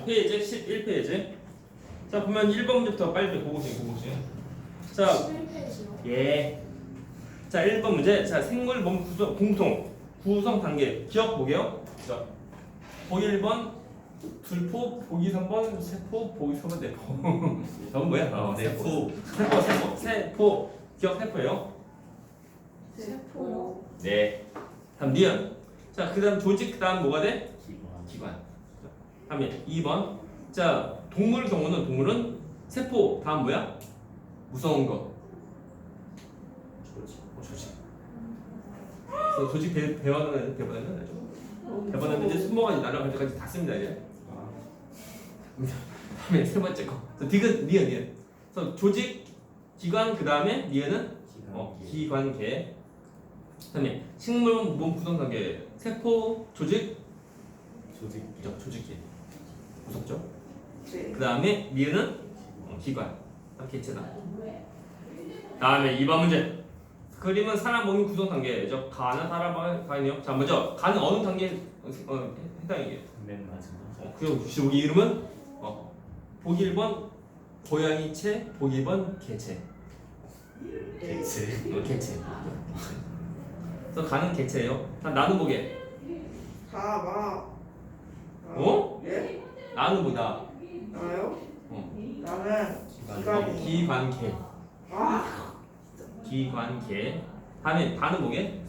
페이지 11페이지. 자 보면 1번부터 빨리 고고싱 고고싱 자, 11페이지요. 예. 자 1번 문제. 자 생물 몸 구성, 공통 구성 단계. 기억 보게요. 자 보기 1번 둘포 보기 3번 세포 보기 3번 네포 저건 뭐야? 어, 네. 세포. 세포 세포. 세포. 기억 세포예요? 세포요. 네. 다음 니은 자그 다음 조직 그 다음 뭐가 돼? 하면 2번. 자, 동물 경우는 동물은 세포 다음 뭐야? 무서운 거. 조직. 어, 조직. 그래서 조직 대, 대화는 대본에는 죠 대화는 이제 숨어가지 날아갈 때까지 다 씁니다 이제. 아. 다음에 세 번째 거. 디귿 니은 니은. 그래서 조직 기관 그 다음에 니은은 어, 기관계. 그다음에 식물 몸 구성 단계 세포 조직 조직 어, 조직계. 보셨죠? 네. 그 다음에 미은은 기관. 개체다 다음에 2번 문제. 그림은 사람 몸의 구성 단계죠. 간은 사람 어, 간이요? 자 먼저 간은 어느 단계에 어, 해당이에요? 맨 마지막. 어, 그리고 여기 이름은? 어, 보기 1번 고양이 체 보기 1번 개체. 개체. 어, 개체. 그래서 간은 개체예요. 자 나는 보게. 가마 어? 예? 나는 뭐다? 나요? 어. 나는 기관이. 기관계. 아, 기관계. 다음에 다는 뭐게?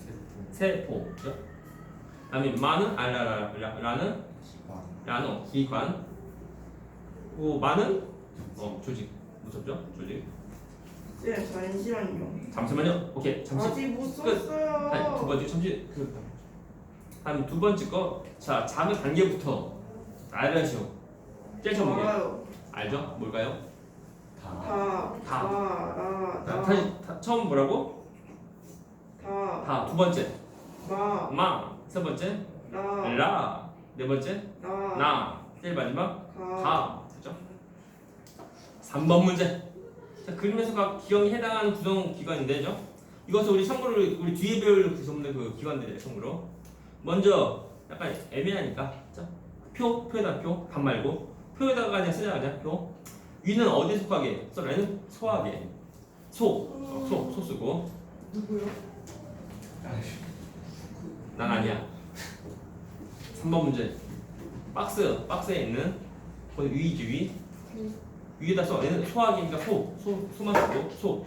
세포. 그죠? 다음에 마는 알라라라는 라는 기관. 오 마는 어 조직. 무섭죠? 조직. 네, 잠시만요. 잠시만요. 오케이 잠시. 아직 못 끝. 아니, 두 번째 잠시 그 다음 두 번째 거. 자, 자는 단계부터 알아시오. 제일 처음 뭐예요? 알죠? 뭘까요? 다. 다. 다. 다. 다. 다. 다시 다- 처음 뭐라고? 다. 다. 두 번째 마. 마. 세 번째 나. 라. 네 번째 나. 나. 제일 마지막 다. 됐죠? 3번 문제. 자, 그림에서 각 기형이 해당하는 구성 기관인데죠. 이것은 우리 참고로 우리 뒤에 배울 구성된 그 기관들이에요. 참고로. 먼저 약간 애매하니까 자, 표 표에다 표 반 말고 표에다가 그냥 쓰자 그냥 표. 위는 어디 속하게? 레는 소하게. 소, 어, 소, 소 쓰고. 누구요? 난 아니야. 3번 문제. 박스, 박스에 있는 거기 위지 위. 위에다 써. 얘는 소하게니까 소, 소, 소만 쓰고 소.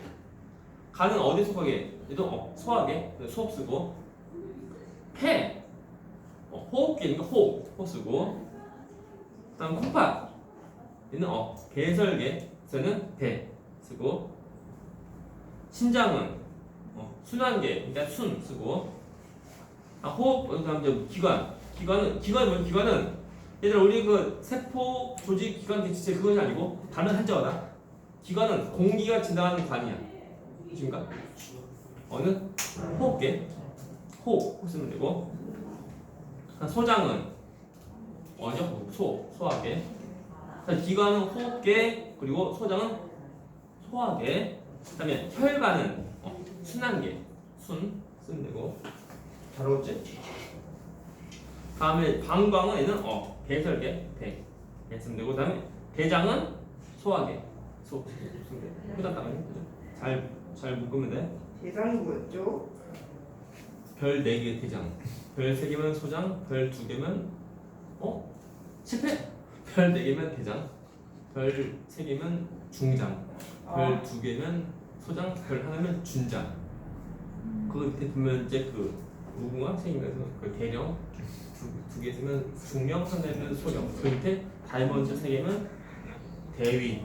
가는 어디 속하게? 얘도 어, 소하게. 소 쓰고. 폐, 어, 호흡기니까 호호 쓰고. 그다음 콩팥. 얘는 어. 개설계에서는 배 쓰고 신장은 어, 순환계. 그러니까 순 쓰고 아, 호흡 그다음 이제 기관. 기관은 기관이 뭐 기관은 얘들아 우리 그 세포 조직 기관 개체체 그것이 아니고 다른 한자어다. 기관은 공기가 진단하는 관이야. 지금가 어느 호흡계 호흡 쓰면 되고 그러니까 소장은 어죠 소 소화계 기관은 호흡계, 그리고 소장은 소화계, 그 다음에 혈관은 어, 순환계, 순, 쓰면 되고. 잘 어울지? 다음에 방광은 얘는 어, 배설계, 배. 배 쓰면 되고, 그 다음에 대장은 소화계, 소, 쓰면 돼. 네. 후다닥은 잘, 잘 묶으면 돼. 대장이 뭐였죠? 별 4개의 대장. 별 3개면 소장, 별 2개면, 어? 실패! 별 4개면 대장, 별 3개면 중장, 아. 별 아. 2개면 소장, 별 하나면 준장. 그 밑에 보면 이제 그 무궁화 책임에서 그 대령 두, 개 쓰면 중령, 선대면 소령. 그 밑에 다이먼드 세 개면 대위.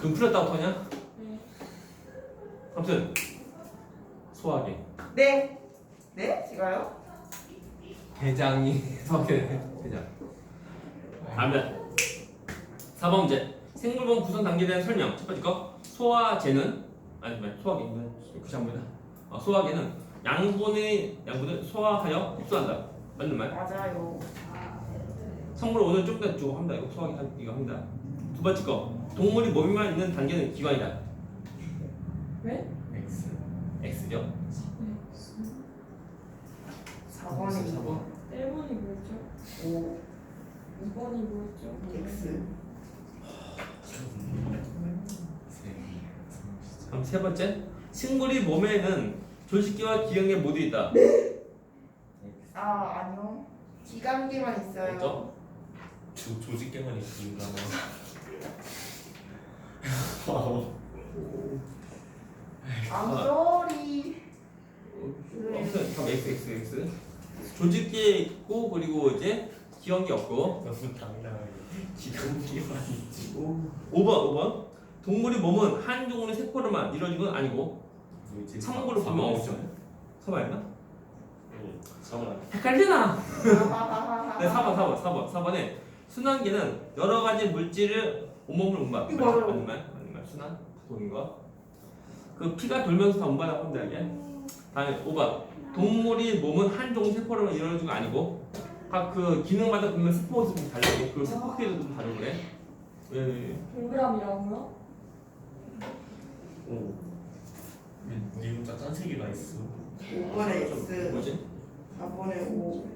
눈 풀렸다고 하냐? 네. 아무튼 소화기. 네. 네? 제가요? 대장이 소화기 대장. 아무튼 4번 문제. 생물본 구성 단계에 대한 설명. 첫 번째 거. 소화제는 아니 소화기. 네. 그시 한번이다. 어, 소화기는 양분의 양분을 소화하여 흡수한다. 맞는 말? 맞아요. 성분 오늘 좀 더 주고 합니다. 이거 소화기 이거 합니다. 두 번째 거. 동물이 몸에만 있는 단계는 기관이다. 왜? X. X죠? 4번이 4번. 1번이 뭐였죠? 5. 2번이 뭐였죠? X. 그럼 세 번째 식물이 몸에는 조직기와 기형계 모두 있다. 아 아니요. 기관계만 있어요. 맞죠? 조 조직계만 있습니다. I'm sorry. 아무튼 그럼 x x x 조직기에 있고 그리고 이제 기형계 없고 너무 당당하게 기간기만 있지. 5번 5번 동물이 몸은 한 종류의 세포로만 이루어진 건 아니고 참고로 보면 없죠. 서봐했나? 사과. 헷갈리나? 하하하하. 네, 4번, 4번, 4번. 4번에 순환계는 여러 가지 물질을 온몸을 운반. 이거 맞아요. 맞는 말. 순환, 동인 거. 그 피가 돌면서 다 운반하고 한다 이게. 다음에 5번. 동물이 몸은 한 종류 세포로만 이루어진 거 아니고 각 그 기능마다 보면 세포가 좀 다르고 그 세포 크기도 좀 다르고 그래. 왜, 왜, 왜? 동그라미라고요? 오. 니 문자 짠색이가 있어. 5번에 X. 뭐지? 4번에 O.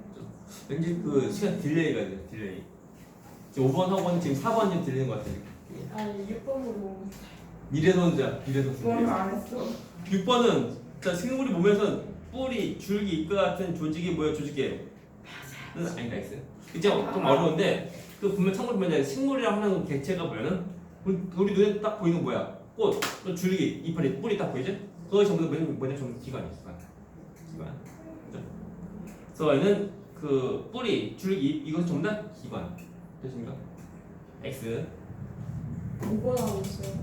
왠지 그 시간 딜레이가 돼, 딜레이. 지금 5번 하고는 지금 4번 지금 딜레이인 것 같아. 아니 6번으로 미래선자, 미래선자. 그건 안 했어. 6번은 자 식물이 몸에서 뿌리, 줄기, 잎과 같은 조직이 뭐야 조직계? 는 아니다 있어요. 이제 좀 어려운데 그 보면 참고로 보면 식물이라고 하는 그 객체가 뭐냐면 우리, 우리 눈에 딱 보이는 거 뭐야? 꽃, 또 줄기, 이파리, 뿌리 딱 보이지? 그거 전부 다 뭐냐 뭐냐 전부 기관이 있어. 기관. 그죠? 그래서 얘는 그 뿌리, 줄기, 잎 이것은 전부 다 기관. 됐습니까? X. 5번 하고 있어요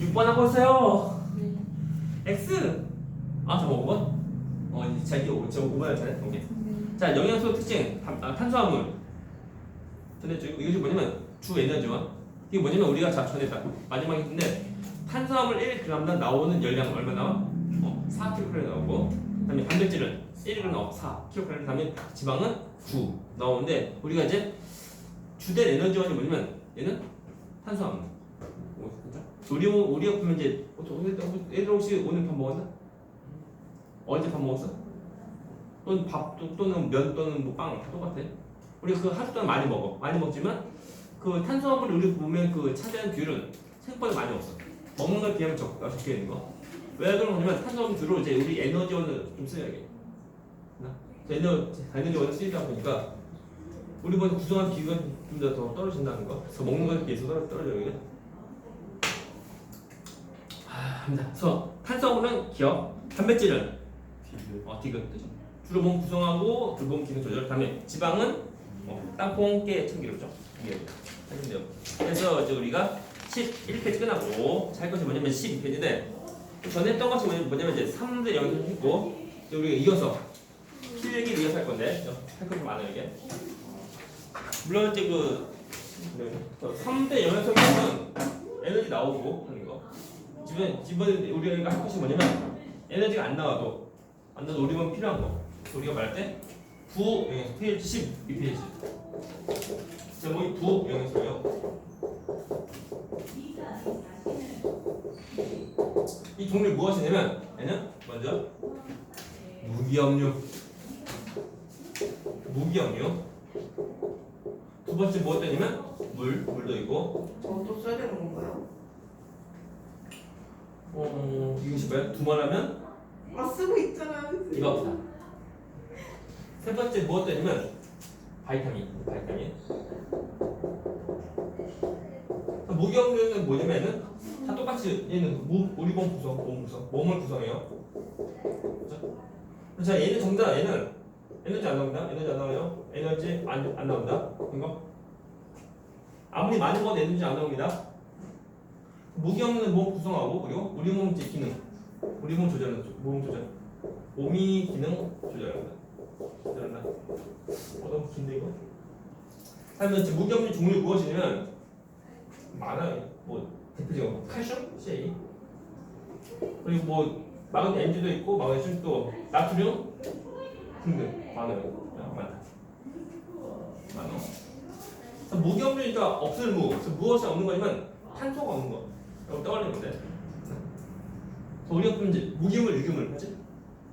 6번 하고 있어요. 네. X. 아 잠깐 5번? 어 자, 이게 5, 저 5번 했잖아요. 오케이. 네. 자 영양소 특징 탄, 아, 탄수화물 전했죠 이것이 뭐냐면 주 에너지원 이게 뭐냐면 우리가 자 전했다 마지막에 했는데 탄수화물 1g당 나오는 열량 얼마 나와? 어, 4kcal 나오고 그다음에 단백질은 1g 나와 4kcal 그다음에 지방은 9 나오는데 우리가 이제 주된 에너지원이 뭐냐면 얘는 탄수화물 오, 진짜? 우리 우리가 보면 이제 애들 혹시 오늘 밥 먹었나? 어제 밥 먹었어? 또는 밥 또- 또는 면 또는 뭐빵 똑같아. 우리 그 하루 동안 많이 먹어. 많이 먹지만 그 탄수화물이 우리 보면 그 차지하는 비율은 생각보다 많이 없어. 먹는 걸 비하면 적, 아, 적게 있는 거. 왜 그러냐면 탄수화물 주로 이제 우리 에너지원을 좀 써야게. 에너 에너지원을 쓰이다 보니까 우리 보다 구성한 비율이 좀더 떨어진다는 거. 그래서 먹는 것에 비해서 떨어 떨어져요. 아, 합니다. 그래서 탄수화물은 기억, 단백질은. 어, 디귿 뜨죠. 주로 몸 구성하고 주로 기능 조절. 그다음에 지방은 어, 땅콩, 깨, 참기름죠. 이게 하시면 돼요. 그래서 이제 우리가 11페이지 끝나고 할 것이 뭐냐면 12페이지인데 전에 했던 것이 뭐냐면 이제 3대 0을 했고 이제 우리가 이어서 필기를 이어서 할 건데 할 것이 많아요 이게. 물론 이제 그 3대 0에서는 에너지 나오고 하는 거. 지금 지금 우리가 할 것이 뭐냐면 에너지가 안 나와도 안 나와도 우리만 필요한 거. 우리가 말할 때부 영에서 페이지 12 페이지. 제목이 부 영에서요. 이 종류 무엇이냐면 얘는 먼저 무기압류. 무기압류. 두 번째 무엇이냐면 물 물도 있고 저또 써야 되는 건가요? 어 이것이 뭐야? 두말 하면 아 쓰고 있잖아요. 이거 없다. 세 번째 무엇이냐면 바이타민, 바이타민. 무기업류는 뭐냐면은 다 똑같이 얘는 무, 우리 몸 구성, 몸 구성, 몸을 구성해요. 그죠? 자 얘는 정답, 얘는 에너지 안 나온다, 에너지 안 나와요, 에너지 안, 안 나온다, 이거 아무리 많이 먹어도 에너지 안 나옵니다. 무기업류는 몸 구성하고 그리고 우리 몸제 기능, 우리 몸 조절은 몸 조절. 몸이 기능 조절한다. 조절한다. 어, 너무 긴데 이거? 하면 이제 무기업류 종류 무엇이냐면 많아요. 뭐 대표적으로 칼슘, C, 그리고 뭐 마그네 M도 있고 마그네슘 또 나트륨 등등 많아요. 야, 많아. 많아. 그래서 무기업류니까 없을 무. 그래서 무엇이 없는 거냐면 탄소가 없는 거. 여기 떠올리는 건데. 그래서 우리가 보면 이제 무기물, 유기물 하지?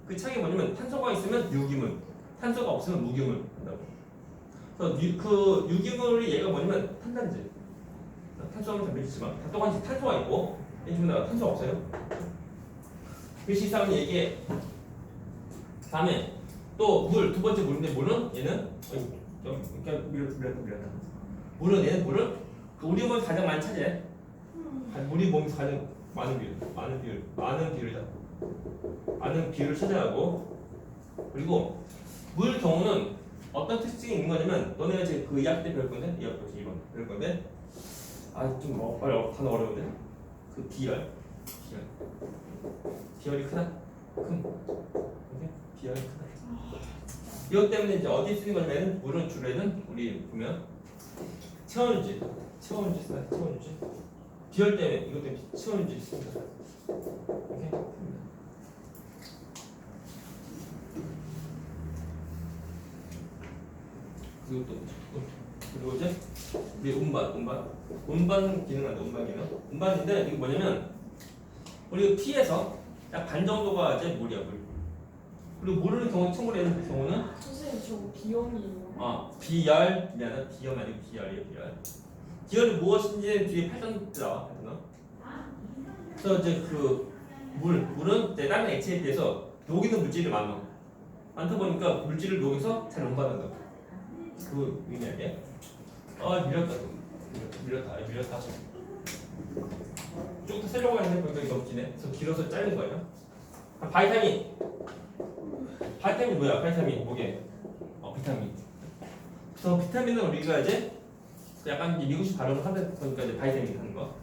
그 차이가 뭐냐면 탄소가 있으면 유기물, 탄소가 없으면 무기물 한다고. 그래서 그, 유, 그 유기물이 얘가 뭐냐면 탄단지. 탄수화물 담배지만 다 똑같이 탄소가 있고 이 중에 나가 탄소가 없어요. 글씨 이상은 얘기해. 다음에 또 물 두 번째 물인데 물은 얘는 이렇게 밀었다 밀었다. 물은 얘는 물은 그 우리 몸에 가장 많이 차지해. 우리 몸에서 가장 많은 비율, 많은 비율, 많은 비율이다. 많은 비율을 차지하고 그리고 물 경우는 어떤 특징이 있는 거냐면 너네가 이제 그 이학 때 배울 건데 이학 때 이번 배울 건데. 아좀 어, 빨리 어, 단어 어려운데? 그 비열. 비열. 비열이 크다? 큰. 오케이? 비열이 크다. 이것 때문에 이제 어디 쓰는 거냐면 물은 주로는 우리 보면 체온유지 체온유지 쓰나 체온유지. 비열 때문에 이것 때문에 체온유지 씁니다. 오케이 또, 그리고 이제 우리 운반 운반? 운반 기능한다 운반 기능? 운반인데 이게 뭐냐면 우리 T에서 약 반 정도가 이제 물이야 물 그리고 물을 경우 청구되는 경우는 선생님 저 비염이에요. 아 비열 미안해 비염 아니고 비열이에요 비열. 비열이 무엇인지 뒤에 8단 나와 8단 그래서 이제 그 물 물은 이제 다른 액체에 비해서 녹이는 물질이 많아. 많다 보니까 물질을 녹여서 잘 운반한다 그 의미야 아 밀렸다 밀렸다 아, 밀렸다. 쭉더 세려고 했는데 이거 없지네. 그래서 길어서 짧은 거예요 아, 바이타민. 바이타민 뭐야? 바이타민 뭐게? 어 비타민. 그래서 비타민은 우리가 이제 약간 미국식 발음을 하다 보니까 이제 바이타민 하는 거.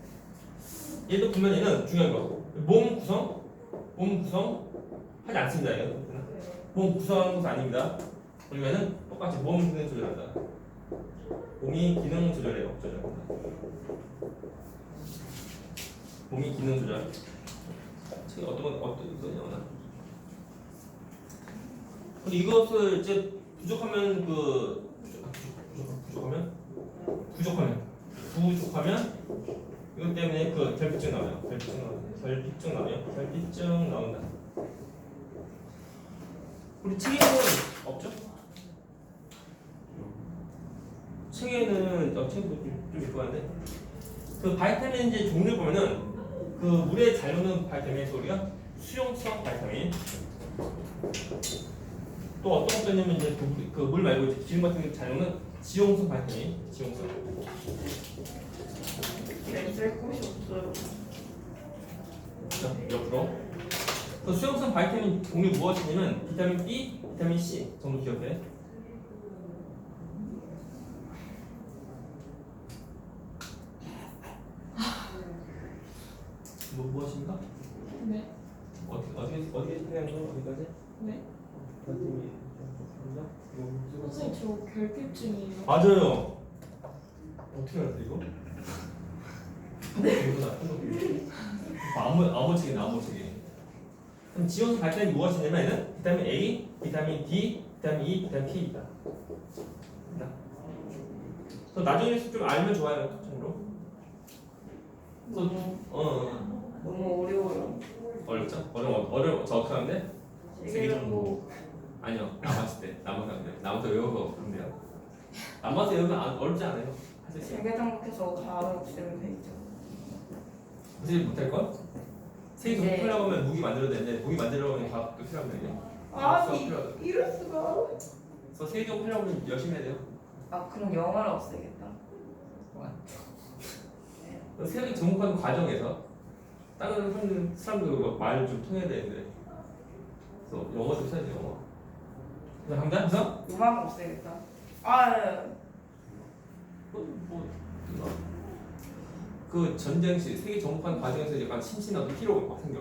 얘도 보면 얘는 중요한 거 몸 구성? 몸 구성? 하지 않습니다. 얘는 몸 구성하는 것은 아닙니다 그러면은 똑같이 몸 기능 조절한다 몸이 기능 조절해요 조절한다 몸이 기능 조절 책이 어떤 건 어떤 거냐 근데 이것을 이제 부족하면 그 부족, 부족, 부족하면 부족하면 부족하면 이것 때문에 그 결핍증 나와요. 결핍증 나와요. 결핍증 나와요. 결핍증 나온다. 우리 책에는 없죠? 책에는 어, 책도 좀, 좀 있고 한데 그 바이타민 이제 종류 보면은 그 물에 잘 녹는 바이타민에서 우리가 수용성 바이타민. 또 어떤 것도 있냐면 이제 그물 말고 이제 기름 같은 게잘 녹는 지용성 바이타민 지용성. 렌쓸 곳이 없어요. 자, 옆으로. 그 수용성 바이타민 종류 무엇이냐면 비타민 B, 비타민 C 정도 기억해 뭐 무엇인가? 네. 어떻게 어떻게 어떻게 생각하는 거 어디까지? 네. 이거 선생님 저 결핍증이에요. 맞아요. 어떻게 알았어 이거? 네. 아무 아무 책이나 아무 책이. 그럼 지원성 발달이 무엇이냐면 얘는 비타민 A, 비타민 D, 비타민 E, 비타민 K이다. 그 나중에 좀 알면 좋아요. 참고로. 너무 어, 어 너무 어려워요. 어렵죠? 어려워 어려워 저 어떻게 하는데? 세계 정보 아니요 남았을 때 남아서 안 돼. 남아서 외워서 그러면 돼요. 남아서 외우면 안- 어렵지 않아요. 할수 있어요. 세계정보께서 다 없애면 되죠. 무지 못할 걸? 세계 네. 정복하려고 하면 무기 만들어야 되는데 무기 만들려고 하면 과학도 필요한 거예요. 아 이. 이럴 수가. 그래서 세계 정복하려고 하면 열심히 해야 돼요. 아 그럼 영어를 없애겠다. 세계 정복하는 과정에서 다른 사람들, 사람들 말을 좀 통해야 되는데 그래서 영어 좀 써야 돼요. 영어. 그래서 강단 그래서 음악 없애겠다. 아 뭐, 뭐, 뭐, 그 전쟁 시 세계 정복하는 과정에서 약간 심신어떤 피로가 막 생겨.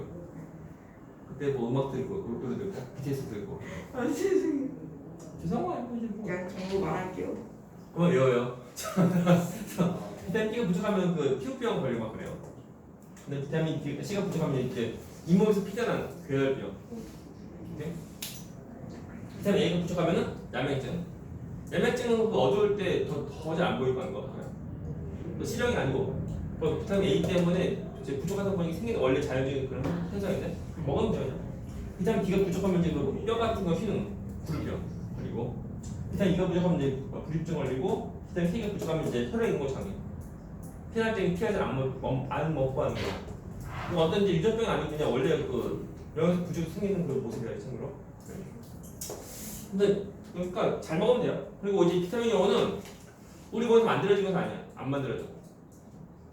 그때 뭐 음악 들고 노래 듣고 BTS 듣고 아, 세상에. 뭐. 그냥 정보 말할게요. 그만 외워요. 비타민 D가 부족하면 그 피부병 걸리고 막 그래요. 근데 비타민 D, C가 부족하면 이제 잇몸에서 피자는 괴혈병. 비타민 A가 부족하면은 야맹증. 야맹증은 그 어두울 때더 잘안 보이고 하는 거. 또 실형이 아니고 그 비타민 A 때문에 이제 부족하다 보니 생기는 원래 자연적인 그런 현상인데 먹으면 돼요. 비타민 D가 부족하면 이제 그 뼈 같은 거 휘는 굴병 그리고 비타민 E가 부족하면 이제 불입증 걸리고 비타민 K가 부족하면 이제 혈액 인고 장애. 때 피하지 안, 먹, 먹- 안 먹고 하는 거. 어떤 이제 유전병이 아니고 그냥 원래 그 영양소 부족이 생기는 그 모습이라 참고로. 근데 그러니까 잘 먹으면 돼요. 그리고 이제 비타민 영어는 우리 몸에서 만들어진 것은 아니야. 안 만들어져.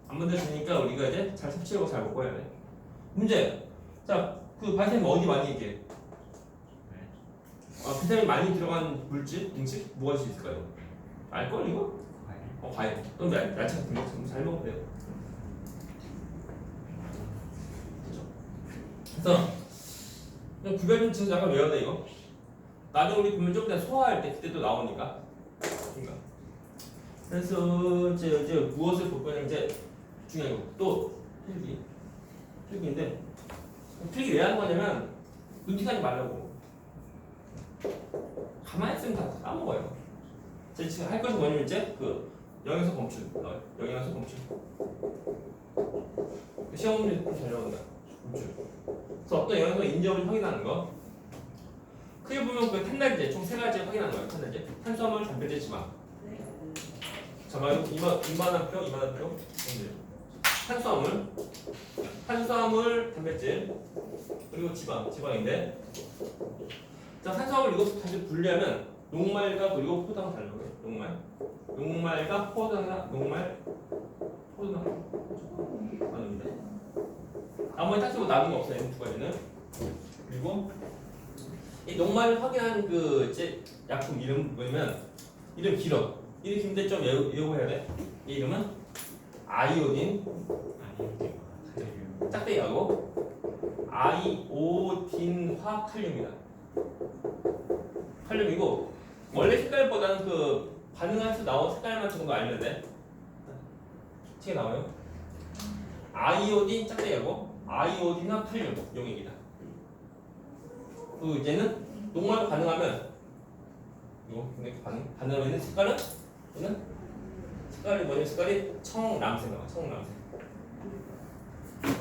안 만들어지니까 우리가 이제 잘 섭취하고 잘 먹고 해야 돼. 문제. 자, 그 바이타민 어디 많이 있게? 아, 비타민 많이 들어간 물질, 음식 뭐가 수 있을까요? 알걸 이거? 어, 과일. 또는 야, 야채 같은 거좀 잘. 그죠? 그래서 그냥 구별 좀 지어서 약간 외워야 돼 이거. 나중에 우리 보면 좀 이따 소화할 때 그때 또 나오니까. 그래서 이제 이제 무엇을 볼 거냐 이제 중요한 거. 또 필기. 필기인데 필기 왜 하는 거냐면 눈팅하지 말라고. 가만히 있으면 다 까먹어요. 제 지금 할 것이 뭐냐면 이제 그 영양소 검출, 어, 영양소 검출. 그 시험 문제 잘 나온다. 검출. 그래서 어떤 영양소 인지를 확인하는 거. 크게 보면 그 탄날제 총 세 가지 확인하는 거예요. 탄날제, 탄수화물, 단백질, 지방. 잠깐 이만 이만한 표, 이만한 표. 이제 탄수화물, 탄수화물, 단백질 그리고 지방, 지방인데. 자 탄수화물 이거 다시 분리하면 녹말과 그리고 포도당 다르고요. 녹말, 녹말과 포도당, 녹말, 포도당 나눕니다. 나머지 따지고 남은 거 없어요. 이두 가지는. 그리고 이 녹말을 확인한 그 이제 약품 이름 뭐냐면 이름 길어. 이름 긴데 좀 외우, 해야 돼. 이 이름은 아이오딘 짝대기하고 아이오딘화 칼륨이다. 칼륨이고 원래 색깔보다는 그 반응해서 나온 색깔만 조금 더 알면 돼. 책에 나와요. 아이오딘 짝대기하고 아이오딘화 칼륨 용액이다. 그 얘는 녹말과 반응하면 이거 근데 반응 반응하면 색깔은 얘는 색깔이 뭐냐 색깔이 청람색 나와 청람색.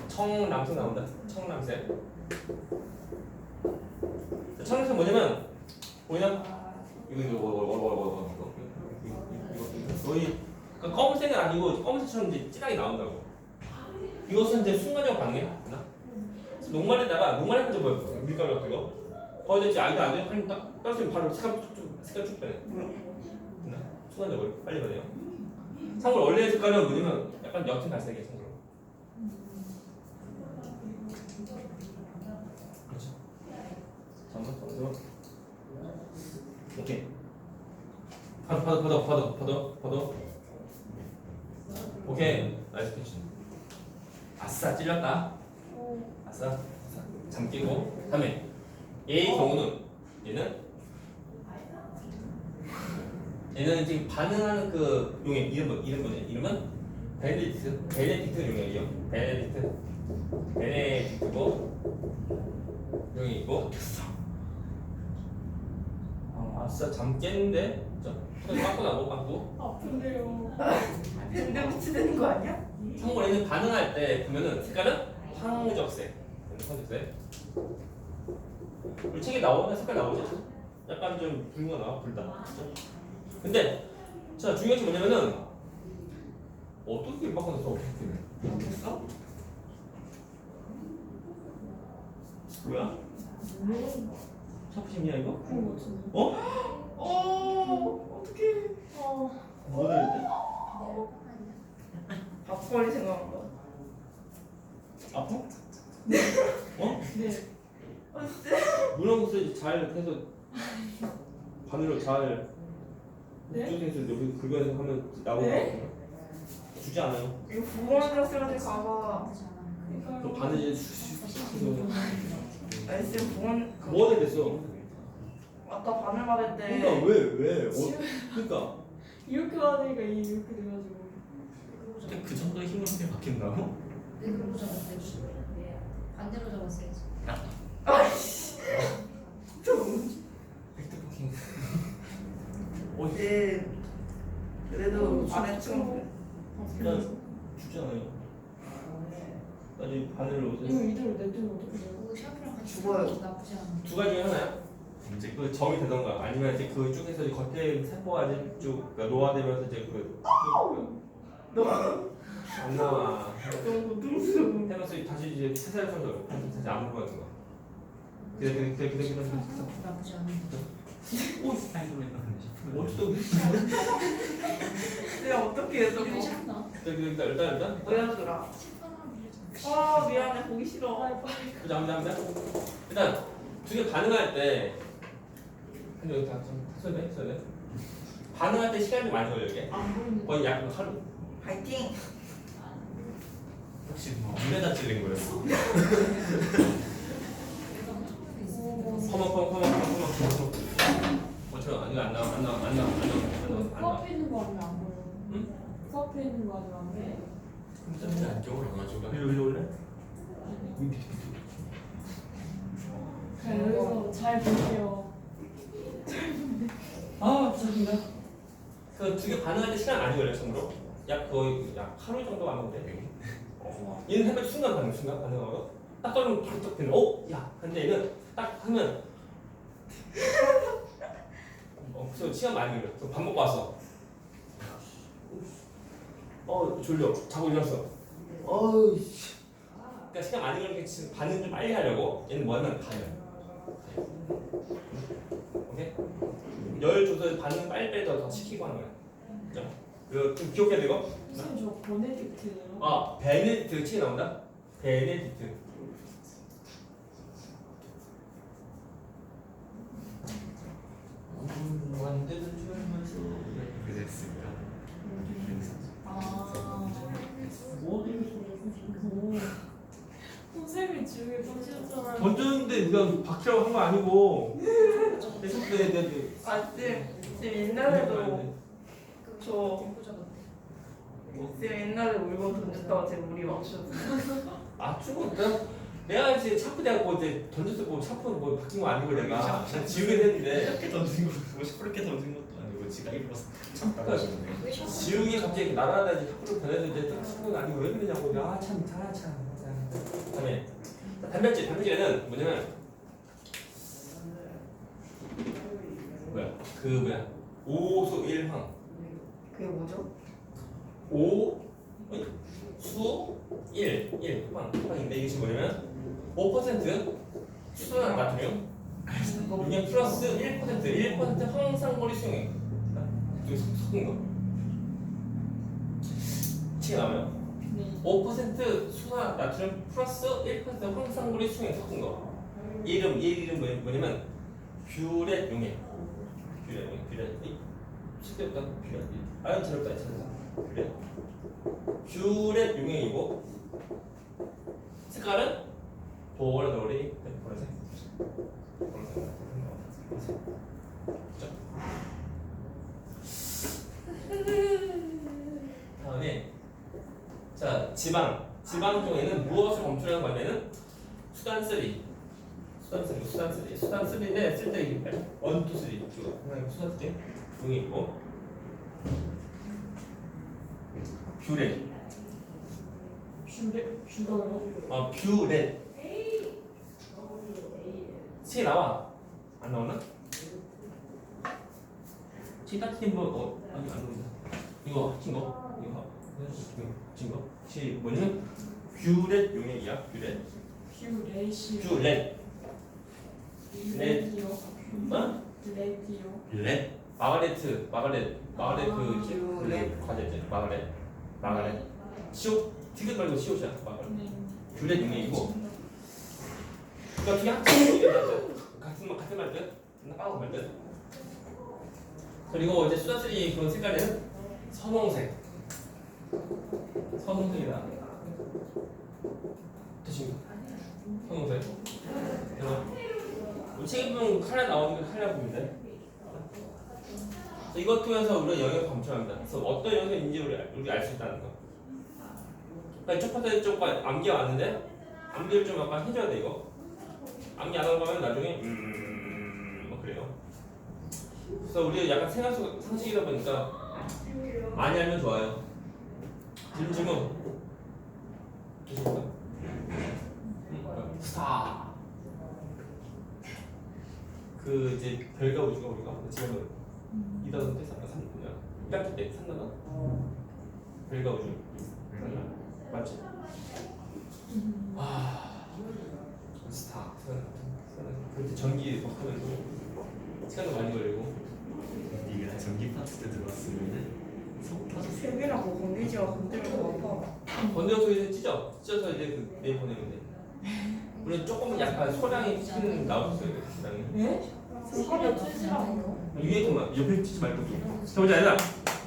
청람색 나온다. 청람색. 자, 청람색 뭐냐면 뭐냐 이거 이거 이거 이거 그러니까 검은색은 아니고 검은색처럼 이제 진하게 나온다고. 이것은 이제 순간적 반응이야. 나? 녹말에다가 녹말에 가지고 뭐야? 밀가루 같은 거. 거기다 이제 아이도 안 돼. 그냥 딱 떨어지면 바로 색깔 쭉 색깔 쭉. 나? 순간적으로 빨리 변해요. 참고로 원래 색깔은 뭐냐면 약간 옅은 갈색이야 참고로. 그렇죠. 잠깐 오케이. 파도 파도 파도 파도 파도 파도. 오케이 나이스 캐치. 아싸 찔렸다. 아싸. 아싸. 잠 끼고 다음에 얘의 경우는 얘는 얘는 지금 반응하는 그 용액 이름 뭐 이름 뭐냐 이름은 베네딕트 베네딕트 용액이요 베네딕트 베네딕트고 용액이고 아, 아싸 잠 깼는데 손 빠꾸 나고 빠꾸 아픈데요. 근데 붙이는 거 아니야? 참고로 얘는 반응할 때 보면은 색깔은 황적색 황적색 우리 책에 나오는 색깔 나오죠? 약간 좀 붉은 거 나와 붉다 그죠? 근데 자 중요한 게 뭐냐면은 어떻게 바꿔서 어떻게 어땠어? 뭐야? 사쿠심이야 이거? 그런 거 같은데. 어? 어 어떡해. 어. 뭐를 막걸리 생각한 거. 아파? 네. 어? 네. 뭐라고 써야지 잘 해서 바늘로 잘 네? 주제에서 여기 긁어서 하면 나오나? 네? 주지 않아요. 이거 부모한테 쓰라는 가봐. 그 바느질 수- 수- 수- 니 지금 보건 뭐가 됐어? 아까 바늘 받을 때 그러니까 왜 왜? 어, 그러니까 이렇게 하니까 이 이렇게 돼가지고. 그 정도의 힘으로 그렇게 바뀐다고? 왜 그러고 적었어요? 네. 반대로 적었어야지. 아이씨 팩트포킹 어, 네 그래도 안 했죠 일단 주지 않아요 나중에 바늘로 이거 이대로 내두면 어떻게 샤프랑 같이 죽어요. 나쁘지 않아. 두 가지 중에 하나야 문제 그 점이 되던가 아니면 이제 그 쪽에서 이제 겉에 세포가 이제 쭉 그러니까 노화되면서 이제 그안 나와. 너무. 해면서 다시 이제 세살 정도 다시 안 먹는 거. 그래 그래 그래 그래 그래. 나쁘지 않은데. 오, 싶으면 어쩌다 내가 어떻게 해서? 그래 그래 일단 일단 일단 보여주라. 아 미안해 보기 싫어. 보자 보자 보자. 일단 두 개 반응할 때 근데 여기 다좀 써야 돼 써야 돼. 반응할 때 시간이 많이 걸려 이게. 안 보이는. 거의 약 하루. 파이팅. 혹시 뭐 물에다 찔린 거였어? 커먼 커먼 커먼 커먼 커먼. 어처럼 이거 안 나와 안 나와 안 나와 안 나와 안 나와 안 나와. 코앞에 있는 거 아니면 안 보여. 응? 코앞에 있는 거 아니면 안 보여. 깜짝이야 안경을 안 위로 위로 올래? 그래서 잘 볼게요. 아 죄송합니다. 그두 개 반응할 때 시간 많이 걸려 처음으로. 약 거의 약 하루 정도 안 걸려. 얘는 하면 순간 반응 순간 반응하고 딱 떨면 바로 딱 되는. 어? 야. 근데 얘는 딱 하면 어 그래서 시간 많이 걸려. 그래서 밥 먹고 왔어. 어 졸려. 자고 일어났어. 어우 씨. 그러니까 시간 많이 걸리니까 지금 반응 좀 빨리 하려고 얘는 뭐냐면 가요. 오케이? 열 줘서 반응 빨리 빨리 더, 더 시키고 하는 거야. 자, 그좀 기억해야 돼 이거. 선생님 저 보네딕트예요. 아 베네딕트 책에 나온다. 베네딕트. 그랬습니다 아. 오. 선생님이 지우개 던지셨잖아요. 던졌는데 누가 박히라고 한 거 아니고. 내 손에 내 내. 아쌤 쌤 옛날에도 저 적었대. 쌤 옛날에 물건 던졌다가 제 물이 맞췄어. 아 죽은 내가 내가 이제 샤프 대고 이제 던졌을 거 샤프 뭐 바뀐 거 아니고 내가 그냥 지우긴 했는데 이렇게 던진 거뭐 시끄럽게 던진 것 도 아니고 지가 입어서 왜 셔츠? 지우개 갑자기 날아다니 이제 샤프를 보내는데 샤프가 아니고 왜 그러냐고. 아참참참 그다음에 단백질 단백질에는 뭐냐면 뭐야? 그 뭐야? 오소 일황 그게 뭐죠? 오 어이? 수, 일, 일, 황, 황인데 이게 지금 뭐냐면 5% 수소나 나트륨 용량 플러스 1% 1% 황상거리 수용액 좀 섞은 거 책에 나오면? 네. 5% 수소나 나트륨 플러스 1% 황상거리 수용액 섞은 거 이름 이 이름 뭐냐- 뭐냐면 뷰렛 용액. 뷰렛 용액. 뷰렛 이 실제보다 뷰렛 아연 저럽다 했잖아 뷰렛 뷰렛 용액이고 색깔은 보라돌이 네, 보라색. 보라색. 보라색. 그죠? 다음에 자 지방. 지방 중에는 무엇을 검출하는 거냐면은 수단 3 수단 3 수단 3 수단 3인데 쓸 때 이게 원투 쓰리. 쭉 하나 수단 3 용이 있고 뷰렛 뷰레? 뷰더요. 어, 뷰렛. 책 나와. 안 나오나? 책 딱히 뭐, 어, 아니. 이거 합친 거? 이거 합친 거? 책 뭐냐면, 뷰렛 용액이야, 뷰렛. 뷰레시요. 뷰렛. 렛이요. 어? 렛이요. 렛? 마가레트, 마가렛, 마가렛 아, 그, 뷰렛. 그 과자 있잖아, 마가렛. 마가렛. 시옷, 티귿 말고 시옷이야, 마가렛. 네. 뷰렛 용액이고, 그러니까 그게 합친 거 같은 말 같은 말들 까고 말들 그리고 이제 수다쓰리 그런 색깔은 선홍색. 선홍색이다 대신 선홍색? 우리 책에 보면 칼라 나오는 게 칼라 부분인데 이것 통해서 우리가 영역을 검출합니다. 그래서 어떤 영역인지 우리 우리가 알 수 있다는 거. 그러니까 첫 번째 쪽과 암기가 왔는데 암기를 좀 약간 해줘야 돼 이거. 암기 안 하고 하면 나중에 음뭐 그래요. 그래서 우리 약간 생활 속 상식이다 보니까 많이 알면 좋아요. 질문 질문. 계십니까? 음, 스타. 그그 이제 별과 우주가 우리가 지금은 이단원 때 삼, 삼, 뭐냐 1학기 때 3단원 별과 우주 맞지? 아 스타 그때 전기 막 하면 시간도 많이 걸리고. 네가 전기 파트 때 들어왔으면은 속 터졌어. 세계라고 건기지와 건드는 거 같아. 건드려서 이제 찢어 찢어서 이제 그 내일 보내면 돼 물론 조금은 약간 소량이 튀는 나왔어요 소량이. 네? 살을 찌지라고. 위에 것만 옆에 치지 말고 좀. 자 보자 얘들아.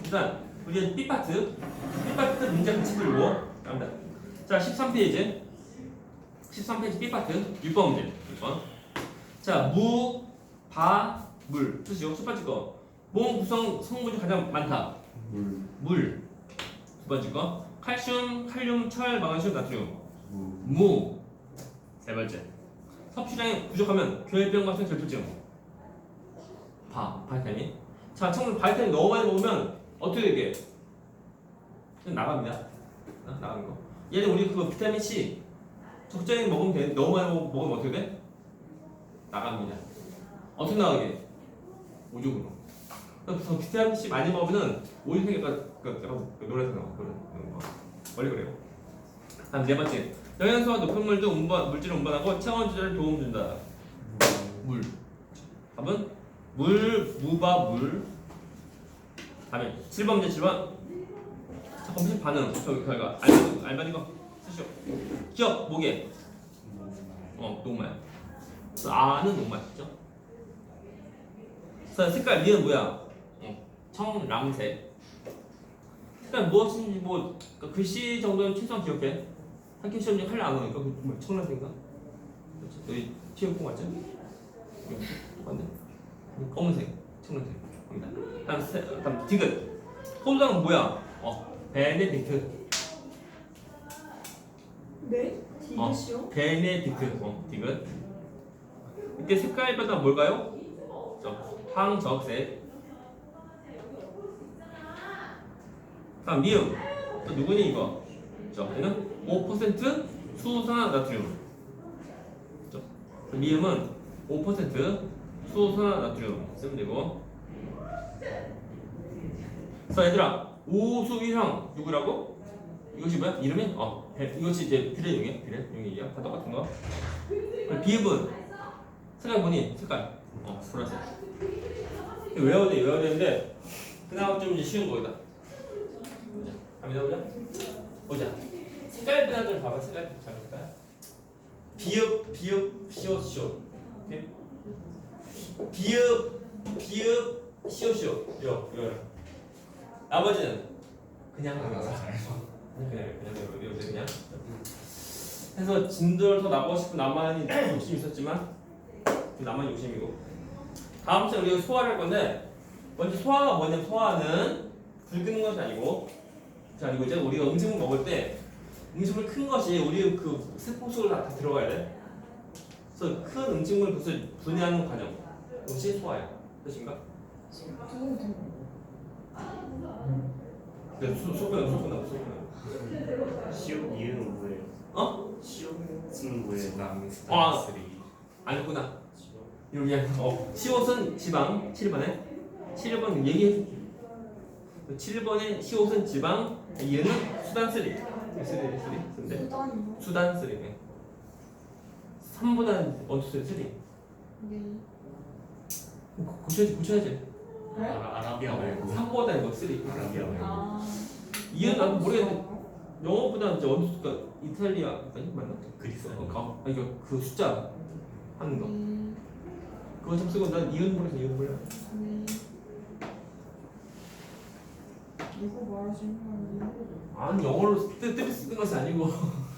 일단 우리 B 파트. B 파트 문제 같이 들고 갑니다. 자 13페이지. 13페이지 B 파트. 6번 문제. 6번. 자 무, 바, 물 뜻이요 첫 번째 거 몸 구성 성분이 가장 많다 물. 물 두 번째 거 칼슘, 칼륨, 철, 마그네슘, 나트륨 무. 무. 세 번째. 섭취량이 부족하면 교회병 같은 결핍증. 바, 바이타민. 자, 청문 바이타민 너무 많이 먹으면 어떻게 되게? 그냥 나갑니다. 어, 나가는 거. 얘는 우리 그 비타민 C 적절히 먹으면 돼. 너무 많이 먹- 먹으면 어떻게 돼? 나갑니다. 어떻게 나가게? 오죽으로. 그래서 비타민 C 많이 먹으면 오일색이 약간 그 약간 그 나와. 그런 거. 원래 그래요. 다음 네 번째. 영양소와 노폐물도 운반, 물질을 운반하고 체온 조절에 도움 준다. 물. 답은 물, 무바, 물. 다음에 7번 문제 7번. 자, 검색 반응. 저 결과. 알바니, 알바니 거 쓰시오. 기억, 목에. 어, 녹말. 그래서 아는 녹말이죠. 자, 색깔 니은 뭐야? 어, 청람색. 일단 무엇인지 뭐 그러니까 글씨 정도는 최소한 기억해. 학교 시험 중에 할래 안 오니까 그 정말 청란색인가? 그렇지. 여기 체육공 맞죠? 여기 검은색, 청란색. 입니다. 다음 세, 다음 디귿. 포도당은 뭐야? 어, 베네딕트. 네? 어, 디귿이요? 베네딕트. 어, 디귿. 이때 색깔마다 뭘까요? 저 황적색. 다음 미음. 또 누구니 이거? 저 얘는 5% 수산화 나트륨. 저 미음은 5% 수산화 나트륨 쓰면 되고. 자 얘들아 오수일형 누구라고? 이것이 뭐야? 이름이? 어 배- 이것이 이제 비례용이야 비례용이야 다 똑같은 거. 비읍은 색깔 뭐니? 색깔. 어 보라색. 외워야 돼 외워야 되는데 그나마 좀 이제 쉬운 거다. 보자. 한번 해보자. 보자. 색깔 변화 좀 봐봐. 색깔 좀 잡을까? 비읍, 비읍, 시옷, 시옷. 비읍, 비읍, 시옷, 시옷. 요, 요. 나머지는 그냥 거야. 그냥, 그냥, 그냥, 그냥, 그냥. 해서 진도를 더 나가고 싶은 나만이 욕심이 있었지만 나만 욕심이고. 다음 주에 우리가 소화를 할 건데 먼저 소화가 뭐냐면 소화는 불 끄는 것이 아니고 자 그리고 이제 우리가 음식을 먹을 때 음식물 큰 것이 우리 그 세포 속으로 다, 다 들어가야 돼. 그래서 큰 음식물 그것을 분해하는 과정. 그것이 소화야. 뜻인가? 그 수, 소변, 소변, 소변. 시옷 이은 뭐예요? 어? 시옷은 뭐예요? 남 아. 스타스리. 아니구나. 여기 어 시옷은 지방 7번에 7번 얘기해 7번에 시옷은 지방 얘는 수단 쓰리 쓰리 쓰리 쓰인데 수단이요? 수단 쓰리네 3보다는 원투 쓰리 쓰리 네. 고- 고쳐야지 고쳐야지 네? 아라, 아라비아 말고. 3보다 이거 쓰리 아라비아 말고. 아. 이해는 나도 모르겠는데 영어보다는 이제 원투가 이탈리아 아니 맞나? 그리스. 어, 가, 아 이거 그 숫자 하는 거 네. 그거 좀 쓰고 난 이은 몰라서 이은 몰라 네. 이거 말하시는 거예요? 아니 영어로 뜻뜻 쓰는 것이 아니고.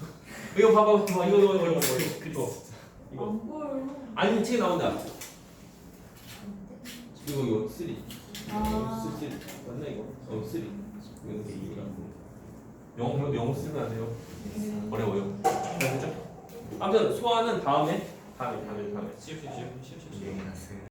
이거 봐봐 봐봐 이거 이거 이거 이거. 이거. 이거. 안 보여요. 아니 책에 나온다. 이거 이거 쓰리. 아. 쓰리. 맞나 이거? 어 쓰리 이거 이게 이거라고 영어 영어 쓰면 안 돼요. 네. 어려워요. 알겠죠? 아무튼 소화는 다음에 다음에 다음에 다음에 쉬우 쉬